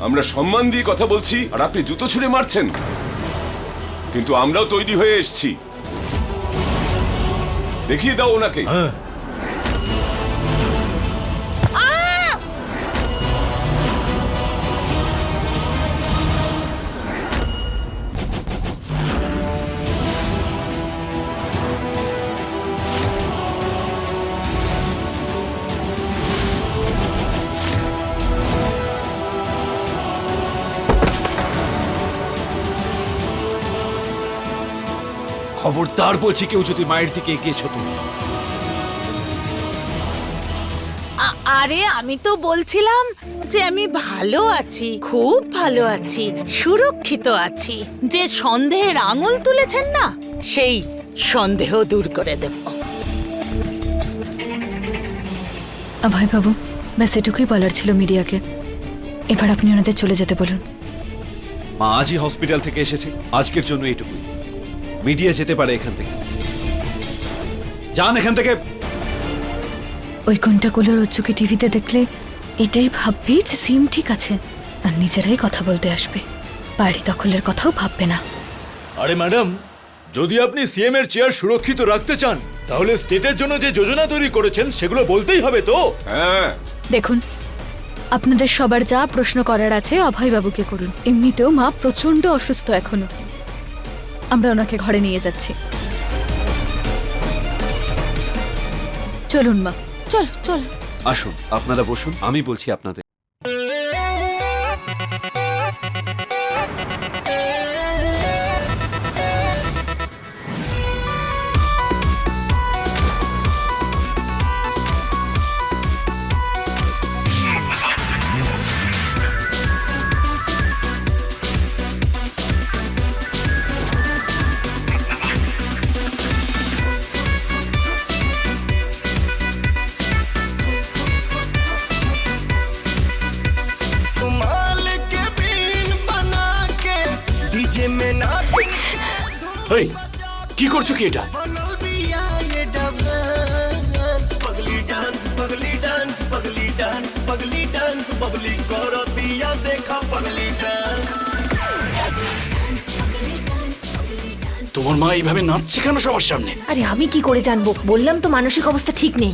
আমরা সম্মান দিয়ে কথা বলছি, আর আপনি জুতো ছুঁড়ে মারছেন। কিন্তু আমরাও তৈরি হয়ে এসেছি। দেখিয়ে দাও ওনাকে। খবরদার বলছি কেউ যদি মায়ের দিকে এগিয়েছো তুমি। আরে আমি তো বলছিলাম যে আমি ভালো আছি খুব ভালো আছি সুরক্ষিত আছি। যে সন্দেহের আঙুল তুলেছেন না সেই সন্দেহ দূর করে দেব। অভয় বাবু ব্যাস এটুকুই বলার ছিল মিডিয়াকে। এবার আপনি ওনাদের চলে যেতে বলুন। মা আজই হসপিটাল থেকে এসেছে আজকের জন্য এইটুকুই। মিডিয়া যেতে পারে এখান থেকে। যান এখান থেকে। ওই কোনটাগুলোর রজ্জুকে টিভিতে দেখলে এটাই ভাববে যে সিম ঠিক আছে আর নিজেরাই কথা বলতে আসবে। বাড়ি দখলের কথাও ভাববে না। আরে ম্যাডাম যদি আপনি সিএম এর চেয়ার সুরক্ষিত রাখতে চান তাহলে স্টেটের জন্য যে যোজনা তৈরি করেছেন সেগুলো বলতেই হবে তো। হ্যাঁ। দেখুন আপনাদের সবার যা প্রশ্ন করার আছে অভয়বাবুকে করুন। এমনিতেও মা প্রচণ্ড অসুস্থ এখনও। আমরা ওনাকে ঘরে নিয়ে যাচ্ছি। চলুন মা। চল চল। আসুন আপনারা বসুন আমি বলছি আপনাদের। তোমার মা এইভাবে নাচছে কেন সবার সামনে? আরে আমি কি করে জানব? বললাম তো মানসিক অবস্থা ঠিক নেই।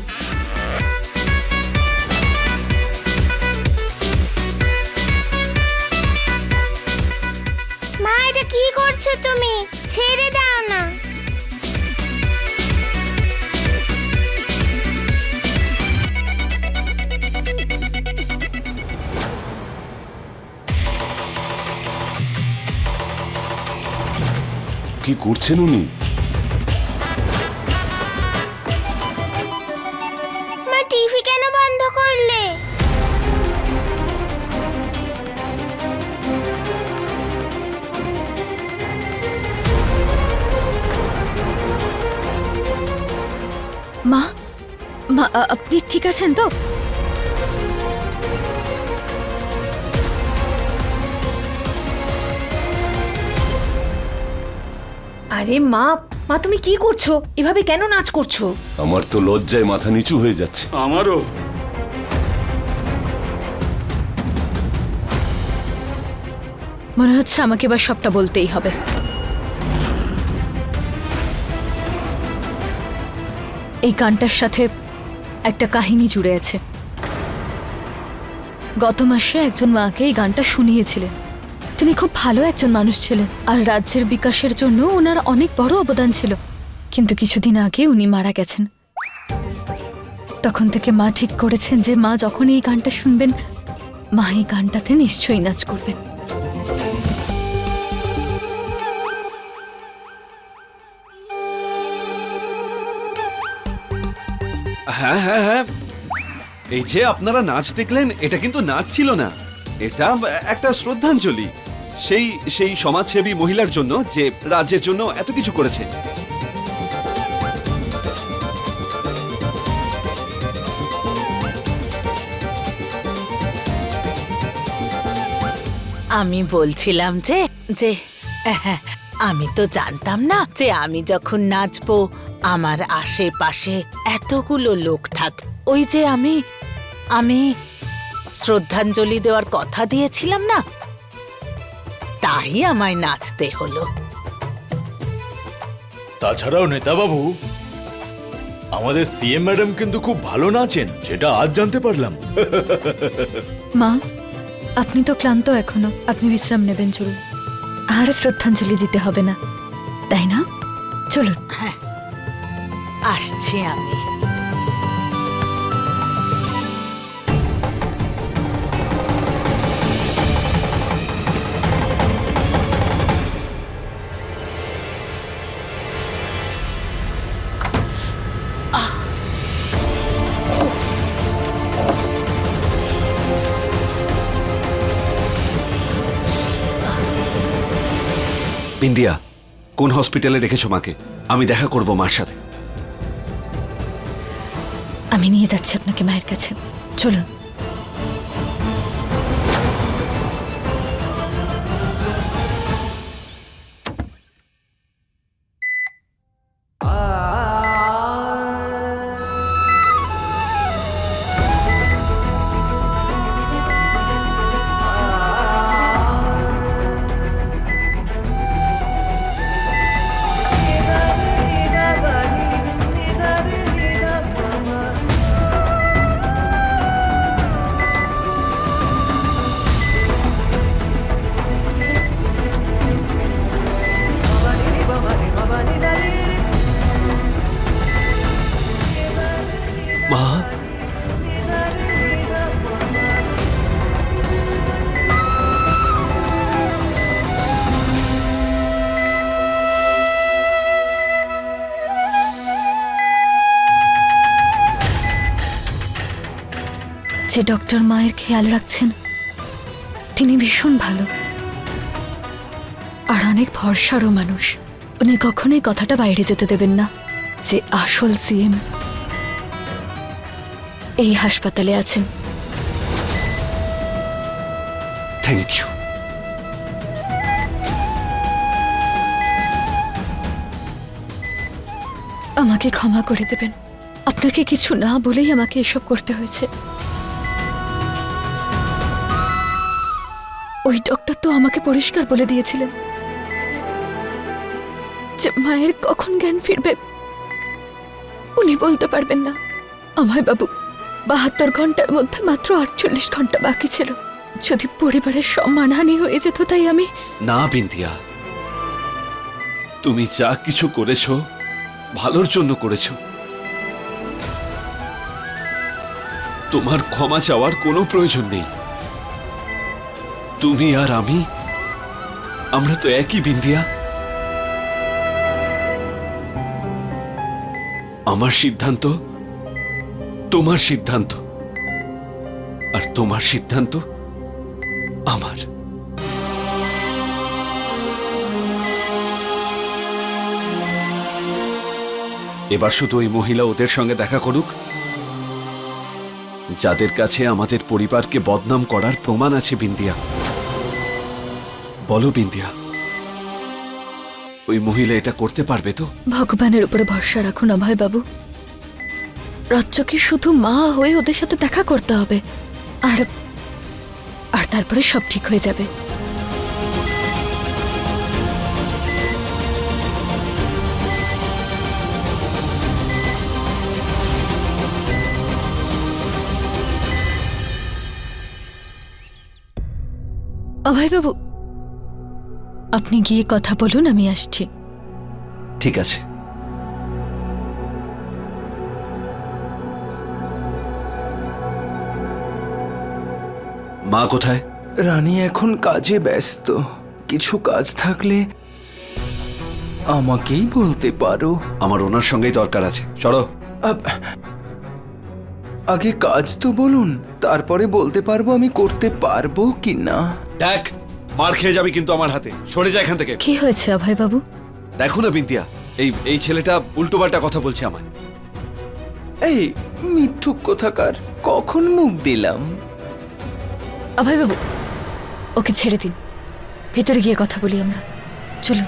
কি করছেন উনি? মা টিভি কেন বন্ধ করলে? মা মা আ- আপনি ঠিক আছেন তো? আরে মা মা তুমি কি করছ? এভাবে কেন নাচ করছ? আমার তো লজ্জায় মাথা নিচু হয়ে যাচ্ছে। আমারও। মনে হচ্ছে আমাকে এবার সবটা বলতেই হবে। এই গানটার সাথে একটা কাহিনী জুড়ে আছে। গত মাসে একজন মাকে এই গানটা শুনিয়েছিলেন। তিনি খুব ভালো একজন মানুষ ছিলেন, আর রাজ্যের বিকাশের জন্য ওনার অনেক বড় অবদান ছিল। কিন্তু কিছুদিন আগে উনি মারা গেছেন। তখন থেকে মা ঠিক করেছেন যে মা যখন এই গানটা শুনবেন, মা এই গানটাতে নিশ্চয়ই নাচ করবেন। হ্যাঁ হ্যাঁ হ্যাঁ। এই যে আপনারা নাচ দেখলেন, এটা কিন্তু নাচ ছিল না। এটা একটা শ্রদ্ধাঞ্জলি। সেই সেই সমাজসেবী মহিলার জন্য যে রাজ্যের জন্য এত কিছু করেছে। আমি বলছিলাম যে যে, আমি তো জানতাম না যে আমি যখন নাচবো, আমার আশেপাশে এতগুলো লোক থাক, ওই যে আমি আমি শ্রদ্ধাঞ্জলি দেওয়ার কথা দিয়েছিলাম না? তাই আমায় নাচতে হলো। তাছাড়াও নেতাবাবু আমাদের সিএম ম্যাডাম কিন্তু খুব ভালো নাচেন সেটা আজ জানতে পারলাম। মা আপনি তো ক্লান্ত এখনও আপনি বিশ্রাম নেবেন চলুন। আর শ্রদ্ধাঞ্জলি দিতে হবে না তাই না? চলুন। আসছি আমি। বিন্দিয়া কোন হসপিটালে রেখেছো মাকে? আমি দেখা করব মার সাথে। আমি নিয়ে যাচ্ছি আপনাকে মায়ের কাছে। চলুন। মা? যে ডক্টর মায়ের খেয়াল রাখছেন, তিনি ভীষণ ভালো। আর অনেক ভরসারও মানুষ। উনি কখনোই কথাটা বাইরে যেতে দেবেন না। যে আসল সিএম। এই হাসপাতালে আছেন। থ্যাংক ইউ আমাকে ক্ষমা করে দেবেন। আপনাকে কিছু না বলেই আমাকে এসব করতে হয়েছে। ওই ডক্টর তো আমাকে পরিষ্কার বলে দিয়েছিলেন। যে মায়ের কখন জ্ঞান ফিরবে উনি বলতে পারবেন না। আমায় বাবু বাহাত্তর ঘণ্টার মধ্যে মাত্র আটচল্লিশ ঘণ্টা বাকি ছিল। যদি পরিবারের সম্মানহানি হয়ে যেত তাই আমি না বিন্দিয়া তুমি যা কিছু করেছ, ভালোর জন্য করেছ। তোমার ক্ষমা চাওয়ার কোনো প্রয়োজন নেই। তুমি আর আমি, আমরা তো একই বিন্দিয়া আমার সিদ্ধান্ত তোমার সিদ্ধান্ত। আর তোমার সিদ্ধান্ত আমার। এবার শুধু ওই মহিলা ওদের সঙ্গে দেখা করুক, যাদের কাছে আমাদের পরিবারকে বদনাম করার প্রমাণ আছে বিন্দিয়া। বলো বিন্দিয়া, ওই মহিলা এটা করতে পারবে তো? ভগবানের উপরে ভরসা রাখুন অভয় বাবু রাজ্যকে শুধু মা হয়ে ওদের সাথে দেখা করতে হবে। আর আর তারপরে সব ঠিক হয়ে যাবে। অভয় বাবু আপনি গিয়ে কথা বলুন, আমি আসছি। ঠিক আছে। মা কোথায়? রানী এখন কাজে ব্যস্ত। কিছু কাজ থাকলে আমাকেই বলতে পারো। আমার ওনার সঙ্গেই দরকার আছে। চলো। আব- আগে কাজ তো বলুন তারপরে বলতে পারব আমি করতে পারব কি না। দেখ মার খেয়ে যাবি কিন্তু আমার হাতে। সরে যা এখান থেকে। কি হয়েছে অভয় বাবু দেখো না বিন্দিয়া এই এই ছেলেটা উল্টোপাল্টা কথা বলছে আমায়। এই মিথ্যুক কোথাকার? কখন মুখ দিলাম? অভয়বাবু ওকে ছেড়ে দিন। ভেতরে গিয়ে কথা বলি আমরা। চলুন।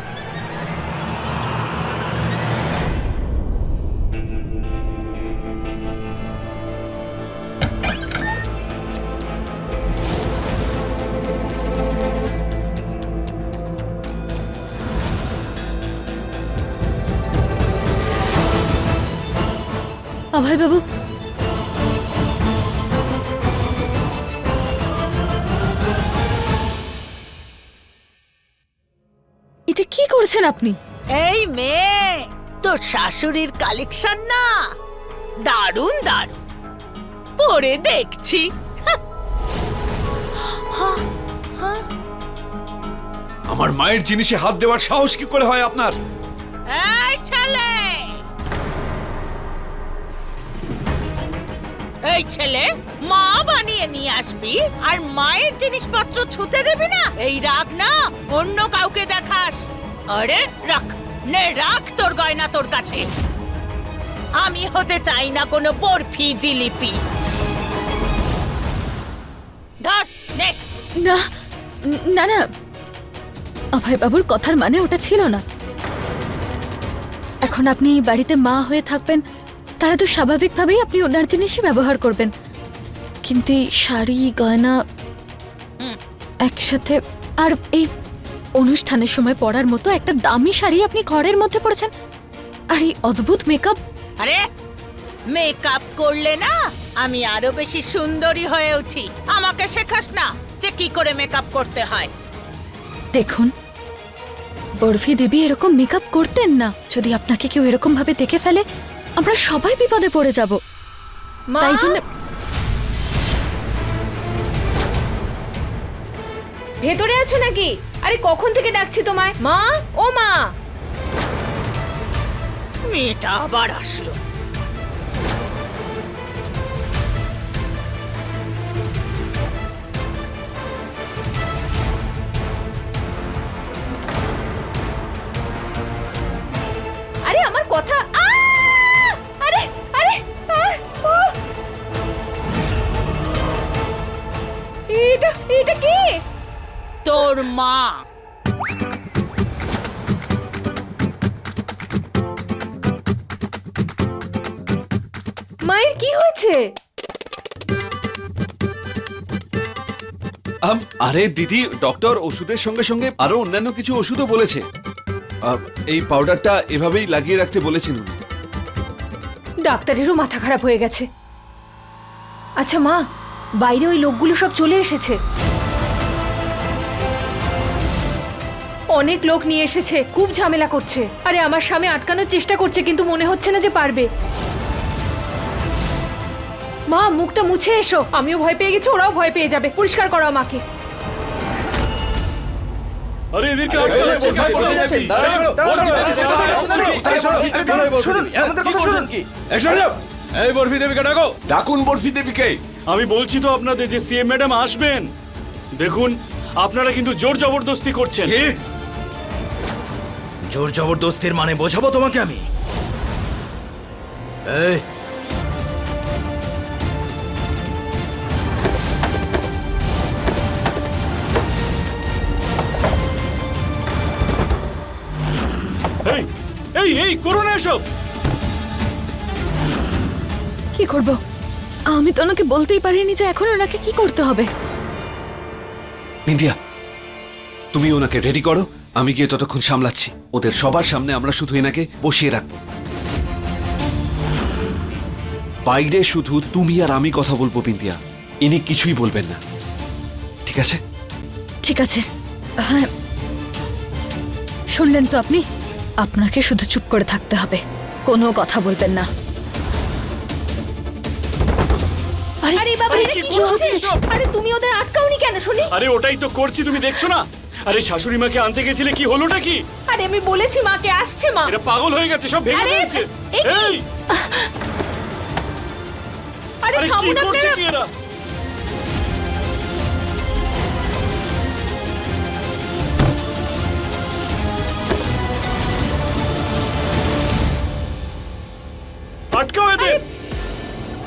অভয়বাবু করেছেন আপনি? এই মেয়ে তোর শাশুড়ির কালেকশন না? দারুণ দারুণ। পরে দেখছি। আমার মায়ের জিনিসে হাত দেওয়ার সাহস কি করে হয় আপনার? এই ছেলে! এই ছেলে মা বানিয়ে নিয়ে আসবি আর মায়ের জিনিসপত্র ছুতে দেবি না? এই রাগ না অন্য কাউকে দেখাস। আরে রাখ। নে রাখ তোর গয়না তোর কাছে। আমি হতে চাই না কোনো বরফি জিলিপি। ধর নে। না না না। অভয়বাবুর কথার মানে ওটা ছিল না। এখন আপনি বাড়িতে মা হয়ে থাকবেন তাহলে তো স্বাভাবিকভাবেই আপনি ওনার জিনিসই ব্যবহার করবেন। কিন্তু এই শাড়ি গয়না একসাথে আর এই অনুষ্ঠানের সময় পরার মতো একটা দামি শাড়ি আপনি ঘরের মধ্যে পরেছেন। আর এই অদ্ভুত মেকআপ আরে মেকআপ করলে না আমি আরও বেশি সুন্দরী হয়ে উঠি। আমাকে শেখাস না যে কি করে মেকআপ করতে হয়। দেখুন বরফি দেবী এরকম মেকআপ করতেন না। যদি আপনাকে কেউ এরকম ভাবে দেখে ফেলে আমরা সবাই বিপদে পড়ে যাব। তাই জন্য ভেতরে আছো নাকি? আরে কখন থেকে ডাকছি তোমায়? মা? ও মা! মেয়েটা আবার আসলো। আরে দিদি ডক্টর ওষুধের সঙ্গে সঙ্গে আরও অন্যান্য কিছু ওষুধও বলেছে। এই পাউডারটা এভাবেই লাগিয়ে রাখতে বলেছেন উনি। ডাক্তারেরও মাথা খারাপ হয়ে গেছে। আচ্ছা মা, বাইরে ওই লোকগুলো সব চলে এসেছে। অনেক লোক নিয়ে এসেছে, খুব ঝামেলা করছে। আরে আমার স্বামী আটকানোর চেষ্টা করছে, কিন্তু মনে হচ্ছে না যে পারবে। মা, মুখটা মুছে এসো। আমিও ভয় পেয়ে গেছি, ওরাও ভয় পেয়ে যাবে। পরিষ্কার করো আমাকে। আরে এদেরকে এই বরফি দেবীকে ডাকো। ডাকুন বরফি দেবীকে। আমি বলছি তো আপনাদের যে সিএম ম্যাডাম আসবেন দেখুন আপনারা কিন্তু জোর জবরদস্তি করছেন। জোর জবরদস্তির মানে বোঝাবো তোমাকে আমি। এই এই এই করো না এসব। কি করব? আমি তো ওনাকে বলতেই পারিনি যে এখন ওনাকে কি করতে হবে। ইন্ডিয়া তুমি ওনাকে রেডি করো আমি গিয়ে ততক্ষণ সামলাচ্ছি। ওদের সবার সামনে আমরা শুধু এনাকে বসিয়ে রাখব। বাইরে শুধু তুমি আর আমি কথা বলব বিন্দিয়া ইনি কিছুই বলবেন না। ঠিক আছে? ঠিক আছে। হ্যাঁ। শুনলেন তো আপনি? আপনাকে শুধু চুপ করে থাকতে হবে। কোনো কথা বলবেন না। আরে আরে বাবা আরে কি কি হচ্ছে? আরে তুমি ওদের আটকাওনি কেন শুনি? আরে ওটাই তো করছি তুমি দেখছ না? আরে শাশুড়ি মাকে আনতে গেছিলে কি হলোটা কি? আরে আমি বলেছি মাকে আসছে মা। পাগল হয়ে গেছে সব ভেঙে আরে? এই! কি করছে কি এরা?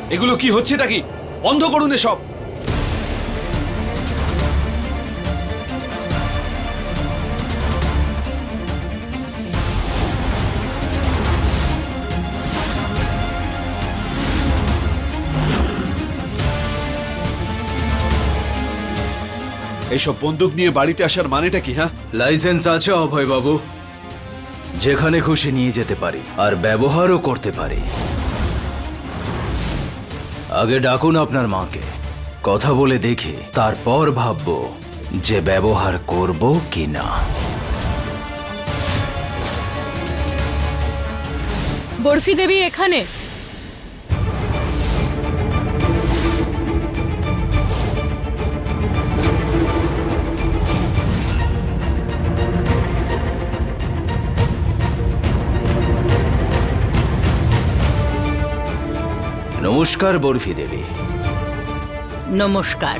এগুলো কি হচ্ছে কি বন্ধ করুন এসব। এইসব বন্দুক নিয়ে বাড়িতে আসার মানেটা কি হ্যাঁ? লাইসেন্স আছে অভয় বাবু যেখানে খুশি নিয়ে যেতে পারি, আর ব্যবহারও করতে পারি। আগে ডাকুন আপনার মাকে। কথা বলে দেখি, তারপর ভাবব যে ব্যবহার করব কি না বরফি দেবী এখানে? নমস্কার বরফি দেবী। নমস্কার।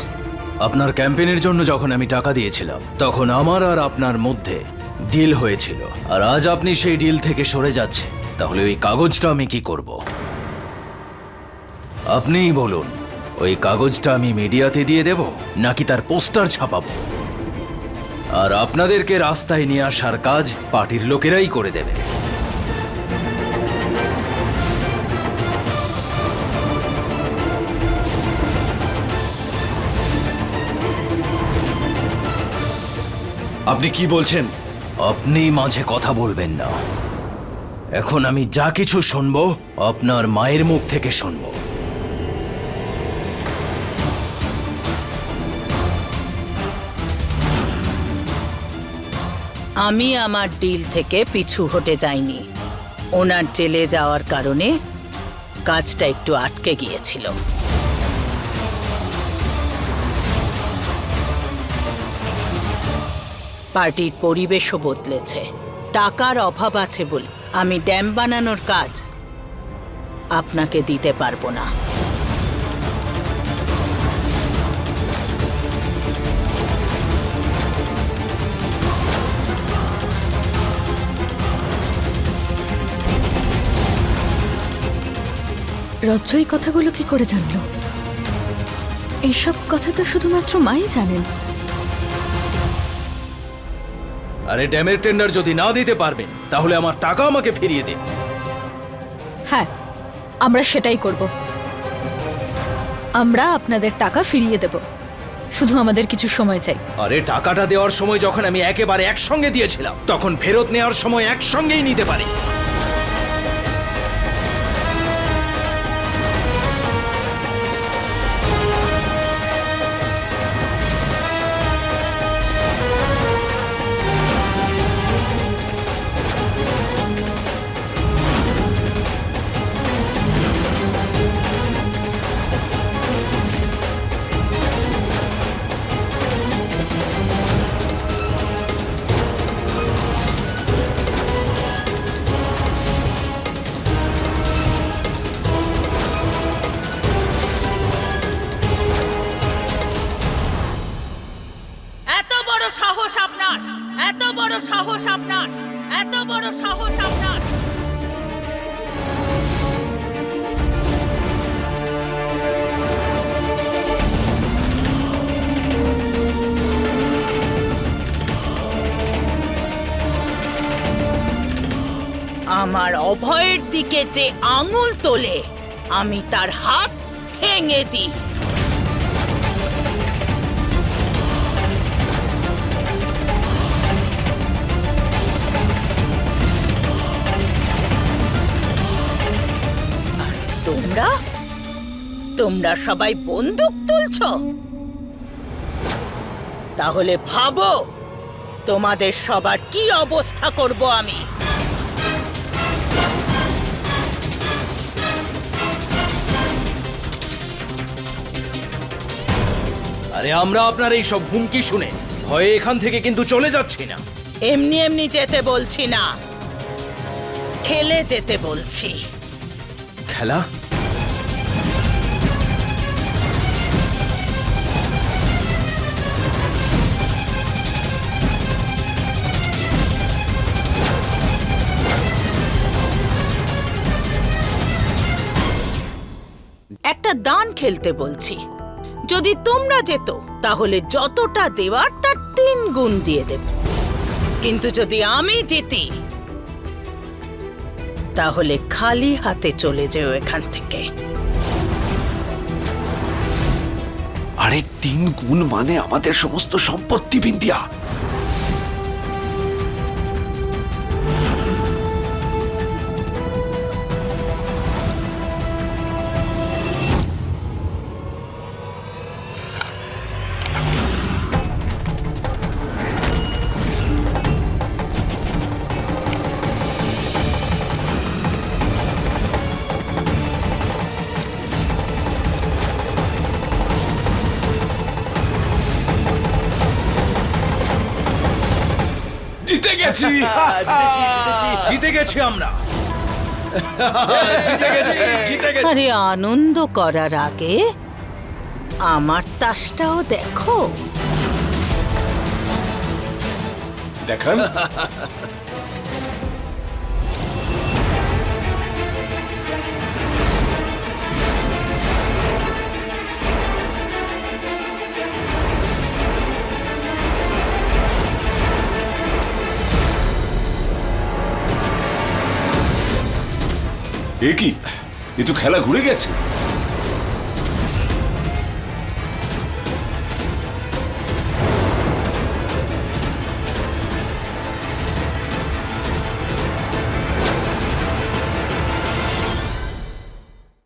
আপনার ক্যাম্পেনের জন্য যখন আমি টাকা দিয়েছিলাম তখন আমার আর আপনার মধ্যে ডিল হয়েছিল। আর আজ আপনি সেই ডিল থেকে সরে যাচ্ছেন। তাহলে ওই কাগজটা আমি কি করব? আপনিই বলুন ওই কাগজটা আমি মিডিয়াতে দিয়ে দেব নাকি তার পোস্টার ছাপাবো? আর আপনাদেরকে রাস্তায় নিয়ে আসার কাজ পার্টির লোকেরাই করে দেবে। আপনি কি বলছেন? আপনি মাঝে কথা বলবেন না। এখন আমি যা কিছু শুনব আপনার মায়ের মুখ থেকে শুনব। আমি আমার ডিল থেকে পিছু হটে যাইনি। ওনার জেলে যাওয়ার কারণে কাজটা একটু আটকে গিয়েছিল। পার্টির পরিবেশও বদলেছে। টাকার অভাব আছে বলে আমি ড্যাম বানানোর কাজ আপনাকে দিতে পারব না। রজ্জ, এই কথাগুলো কি করে জানলো? এইসব কথা তো শুধুমাত্র মাই জানেন। আরে ড্যামের টেন্ডার যদি না দিতে পারবেন তাহলে আমার টাকা আমাকে ফিরিয়ে দিন হ্যাঁ আমরা সেটাই করব। আমরা আপনাদের টাকা ফিরিয়ে দেব। শুধু আমাদের কিছু সময় চাই। আরে টাকাটা দেওয়ার সময় যখন আমি একেবারে একসঙ্গে দিয়েছিলাম তখন ফেরত নেওয়ার সময় একসঙ্গেই নিতে পারি। অভয়ের দিকে যে আঙুল তোলে, আমি তার হাত ভেঙে দিই। তোমরা? তোমরা সবাই বন্দুক তুলছ? তাহলে ভাবো, তোমাদের সবার কি অবস্থা করব আমি? আরে আমরা আপনার এই সব হুমকি শুনে ভয়ে এখান থেকে কিন্তু চলে যাচ্ছি না। এমনি এমনি যেতে বলছি না। খেলে যেতে বলছি। খেলা? একটা দান খেলতে বলছি। যদি তোমরা যেত, তাহলে যতটা দেওয়ার তার তিন গুণ দিয়ে দেব। কিন্তু যদি আমি যেতি তাহলে খালি হাতে চলে যেও এখান থেকে। আরে তিন গুণ মানে আমাদের সমস্ত সম্পত্তি, বিন্দিয়া। গেছি জিতে গেছি আমরা। জিতে গেছি জিতে গেছি। আরে আনন্দ করার আগে আমার তাসটাও দেখো। দেখান। এ কি? এ তো খেলা ঘুরে গেছে।